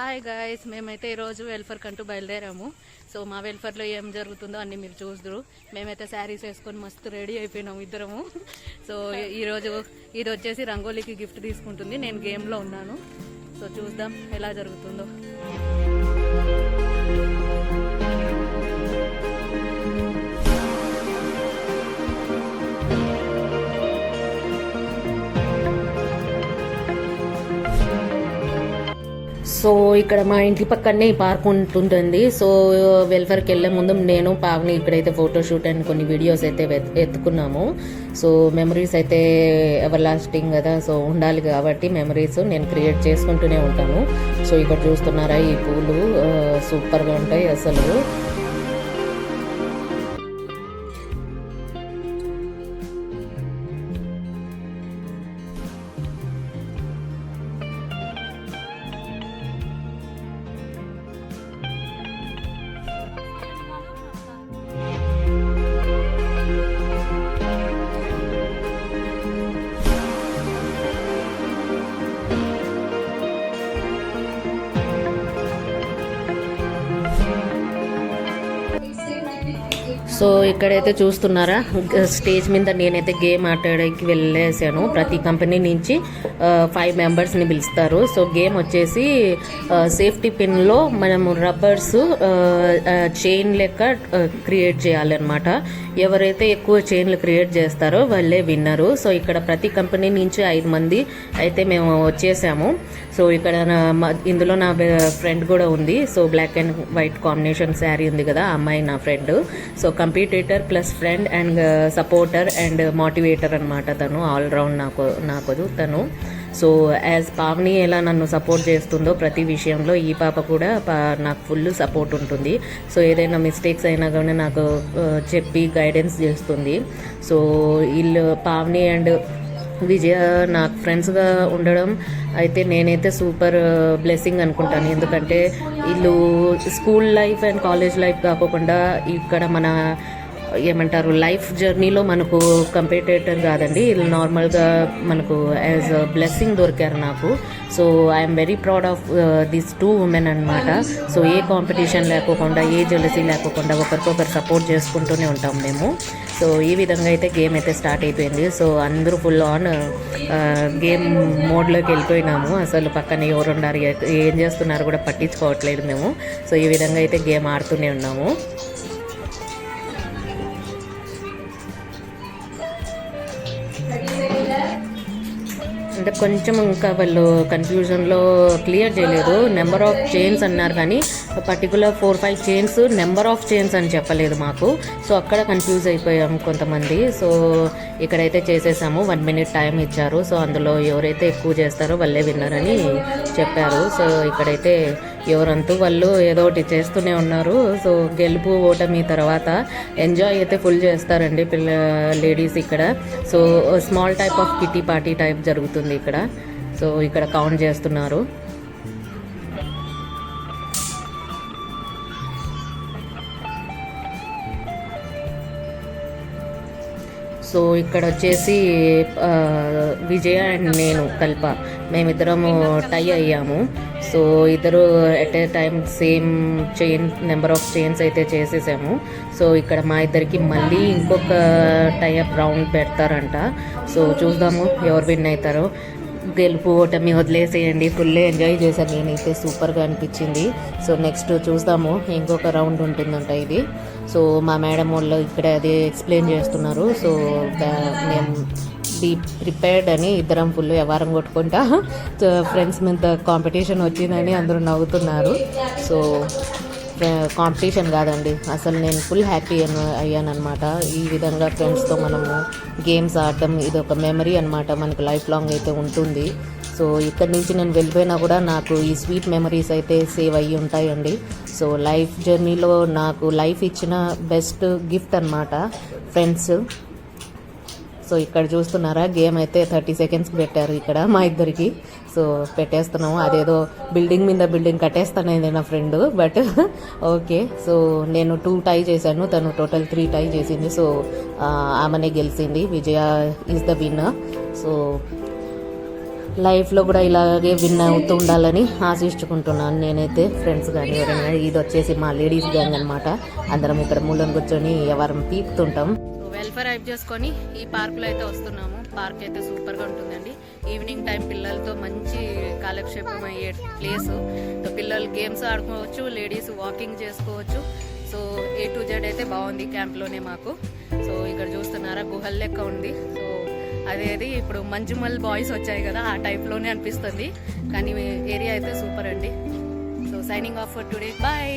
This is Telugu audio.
హాయ్ గాయస్ మేమైతే ఈరోజు వెల్ఫేర్ కంటూ బయలుదేరాము. సో మా వెల్ఫర్లో ఏం జరుగుతుందో అన్ని మీరు చూద్దరు. మేమైతే శారీస్ వేసుకొని మస్తు రెడీ అయిపోయినాము ఇద్దరము. సో ఈరోజు ఇది వచ్చేసి రంగోలీకి గిఫ్ట్ తీసుకుంటుంది. నేను గేమ్లో ఉన్నాను. సో చూద్దాం ఎలా జరుగుతుందో. సో ఇక్కడ మా ఇంటి పక్కనే పార్క్ ఉంటుంటుంది సో వెల్ఫేర్కి వెళ్ళే ముందు నేను పావని ఇక్కడైతే ఫోటోషూట్ అండ్ కొన్ని వీడియోస్ అయితే ఎత్తుకున్నాము సో మెమరీస్ అయితే ఎవర్ లాస్టింగ్ కదా. సో ఉండాలి కాబట్టి మెమరీస్ నేను క్రియేట్ చేసుకుంటూనే ఉంటాను. సో ఇక్కడ చూస్తున్నారా ఈ పూలు? సూపర్గా ఉంటాయి అసలు. సో ఇక్కడైతే చూస్తున్నారా? స్టేజ్ మీద నేనైతే గేమ్ ఆడడానికి వెళ్ళేసాను. ప్రతి కంపెనీ నుంచి ఫైవ్ మెంబర్స్ని పిలుస్తారు. సో గేమ్ వచ్చేసి సేఫ్టీ పిన్లో మనము రబ్బర్స్ చైన్ లెక్క క్రియేట్ చేయాలన్నమాట. ఎవరైతే ఎక్కువ చైన్లు క్రియేట్ చేస్తారో వాళ్ళే విన్నరు సో ఇక్కడ ప్రతి కంపెనీ నుంచి ఐదు మంది అయితే మేము వచ్చేసాము. సో ఇక్కడ నా- ఇందులో నా ఫ్రెండ్ కూడా ఉంది. So black and white combination sari ఉంది కదా అమ్మాయి నా friend so competitor plus friend and supporter and motivator అనమాట తను ఆల్రౌండ్ నాకు నాకు తను. సో యాజ్ పావని ఎలా నన్ను సపోర్ట్ చేస్తుందో ప్రతి విషయంలో ఈ పాప కూడా పా- నాకు ఫుల్ సపోర్ట్ ఉంటుంది. సో ఏదైనా మిస్టేక్స్ అయినా కానీ నాకు uh, చెప్పి గైడెన్స్ చేస్తుంది. సో వీళ్ళు పావని అండ్ విజయ నాకు ఫ్రెండ్స్గా ఉండడం అయితే నేనైతే సూపర్ బ్లెస్సింగ్ అనుకుంటాను. ఎందుకంటే వీళ్ళు school life and college life కాకోకుండా ఇక్కడ మన ఏమంటారు లైఫ్ జర్నీలో మనకు కంపేటేటర్ కాదండి. వీళ్ళు నార్మల్గా మనకు యాజ్ బ్లెస్సింగ్ దొరికారు నాకు. So I'm very proud of this two women అనమాట సో ఏ కాంపిటీషన్ లేకోకుండా ఏ జెలసీ లేకోకుండా ఒకరికొకరు సపోర్ట్ చేసుకుంటూనే ఉంటాం మేము. సో ఈ విధంగా అయితే గేమ్ అయితే స్టార్ట్ అయిపోయింది. సో అందరూ ఫుల్ ఆన్ గేమ్ మోడ్లోకి వెళ్ళిపోయినాము. అసలు పక్కన ఎవరున్నారు ఏం చేస్తున్నారు కూడా పట్టించుకోవట్లేదు మేము. సో ఈ విధంగా అయితే గేమ్ ఆడుతూనే ఉన్నాము. అంటే కొంచెం ఇంకా వాళ్ళు కన్ఫ్యూజన్లో క్లియర్ చేయలేదు. నెంబర్ ఆఫ్ చైన్స్ అన్నారు కానీ particular four five chains number of chains అని చెప్పలేదు మాకు. సో అక్కడ కన్ఫ్యూజ్ అయిపోయాము కొంతమంది. సో ఇక్కడైతే చేసేసాము. వన్ మినిట్ టైం ఇచ్చారు. సో అందులో ఎవరైతే ఎక్కువ చేస్తారో వాళ్ళే విన్నారని చెప్పారు. సో ఇక్కడైతే ఎవరంతు వాళ్ళు ఏదో ఒకటి చేస్తూనే ఉన్నారు. సో గెలుపు ఓటమి తర్వాత ఎంజాయ్ అయితే ఫుల్ చేస్తారండి పిల్ల లేడీస్ ఇక్కడ. So small type of kitty party type జరుగుతుంది ఇక్కడ. సో ఇక్కడ కౌంట్ చేస్తున్నారు. సో ఇక్కడ వచ్చేసి విజయ అండ్ నేను కల్ప. మేమిద్దరము టై అయ్యాము. సో ఇద్దరు at a time same chain number of chains అయితే చేసేసాము. సో ఇక్కడ మా ఇద్దరికి మళ్ళీ ఇంకొక టైప్ రౌండ్ పెడతారంట. సో చూద్దాము ఎవరు విన్ అవుతారో. గెలుపు ఓటమి వదిలేసేయండి. ఫుల్ ఎంజాయ్ చేశాను. నేనైతే సూపర్గా అనిపించింది. సో నెక్స్ట్ చూద్దాము. ఇంకొక రౌండ్ ఉంటుందంట ఇది. సో మా మేడం వాళ్ళు ఇక్కడ అది ఎక్స్ప్లెయిన్ చేస్తున్నారు. సో మేము బీ ప్రిపేర్డ్ అని ఇద్దరం ఫుల్ వ్యవహారం కొట్టుకుంటా. ఫ్రెండ్స్ మీద కాంపిటీషన్ వచ్చిందని అందరూ నవ్వుతున్నారు. సో కాంపిటీషన్ కాదండి. అసలు నేను ఫుల్ హ్యాపీ అయ్యానమాట ఈ విధంగా ఫ్రెండ్స్తో మనము గేమ్స్ ఆడటం ఇది ఒక మెమరీ అనమాట మనకు లైఫ్ లాంగ్ అయితే ఉంటుంది. సో ఇక్కడి నుంచి నేను వెళ్ళిపోయినా కూడా నాకు ఈ స్వీట్ మెమరీస్ అయితే సేవ్ అయ్యి ఉంటాయండి. సో లైఫ్ జర్నీలో నాకు లైఫ్ ఇచ్చిన బెస్ట్ గిఫ్ట్ అనమాట ఫ్రెండ్స్ సో ఇక్కడ చూస్తున్నారా? గేమ్ అయితే థర్టీ సెకండ్స్కి పెట్టారు ఇక్కడ మా ఇద్దరికి. సో పెట్టేస్తున్నాము. అదేదో బిల్డింగ్ మీద బిల్డింగ్ కట్టేస్తానేది నా ఫ్రెండ్ బట్ ఓకే. సో నేను టూ టై చేశాను. తను టోటల్ త్రీ టై చేసింది. సో ఆమెనే గెలిచింది. Vijaya is the winner. So లైఫ్లో కూడా ఇలాగే విన్ అవుతూ ఉండాలని ఆశించుకుంటున్నాను నేనైతే. ఫ్రెండ్స్ కానీ ఎవరైనా ఇది వచ్చేసి మా లేడీస్ గ్యాంగ్ అనమాట అందరం ఇక్కడ మూలం కూర్చొని ఎవరం పీపుతుంటాం వెల్ఫేర్ హైప్ చేసుకొని ఈ పార్క్లో అయితే వస్తున్నాము. పార్క్ అయితే సూపర్గా ఉంటుందండి. ఈవినింగ్ టైం పిల్లలతో మంచి కాలక్షేపం అయ్యే ప్లేస్ పిల్లలు గేమ్స్ ఆడుకోవచ్చు లేడీస్ వాకింగ్ చేసుకోవచ్చు. సో ఏ టు జెడ్ అయితే బాగుంది క్యాంప్లోనే మాకు. సో ఇక్కడ చూస్తున్నారా గుహల్ లెక్క ఉంది. సో అదేది ఇప్పుడు మంజుమల్ బాయ్స్ వచ్చాయి కదా ఆ టైప్లోనే అనిపిస్తుంది. కానీ ఏరియా అయితే సూపర్ అండి. So signing off for today bye